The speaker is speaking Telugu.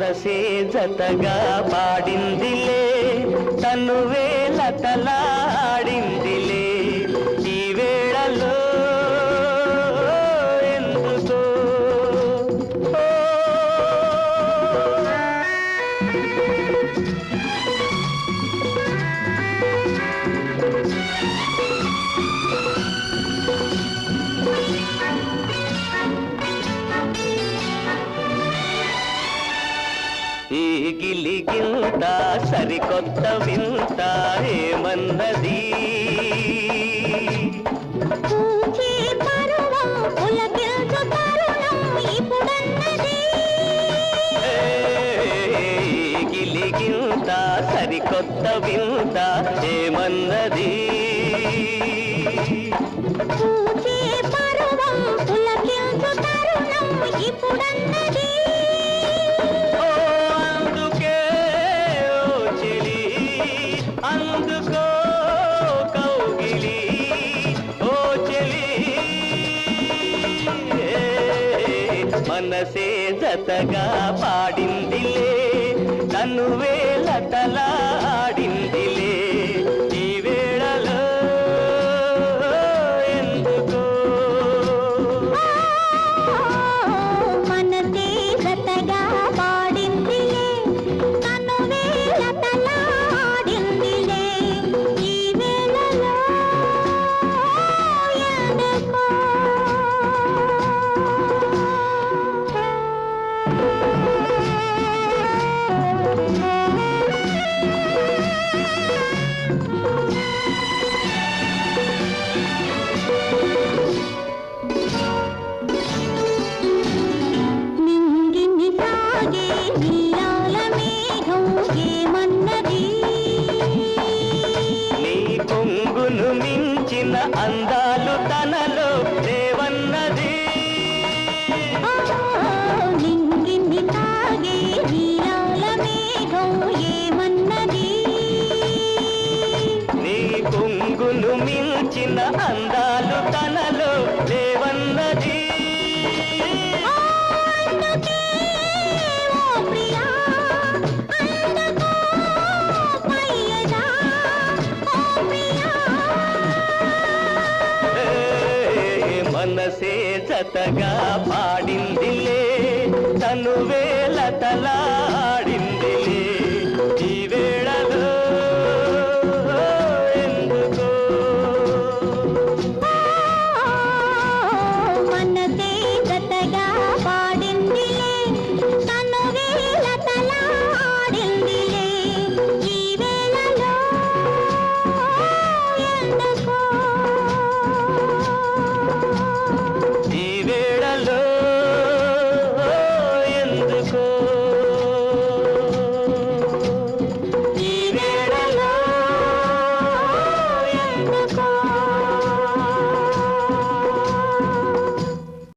మనసే జతగా పాడిందిలే తనువే లతలాడింది ఈగిలిగింత సరికొత్త వింత ఏమన్నది? గిలిగింత సరికొత్త వింత ఏమన్నది? జతగా పాడి దాచిన అందాలు తనలు లేవన్నది. మనసే జతగా పాడిందిలే తనువేల తలా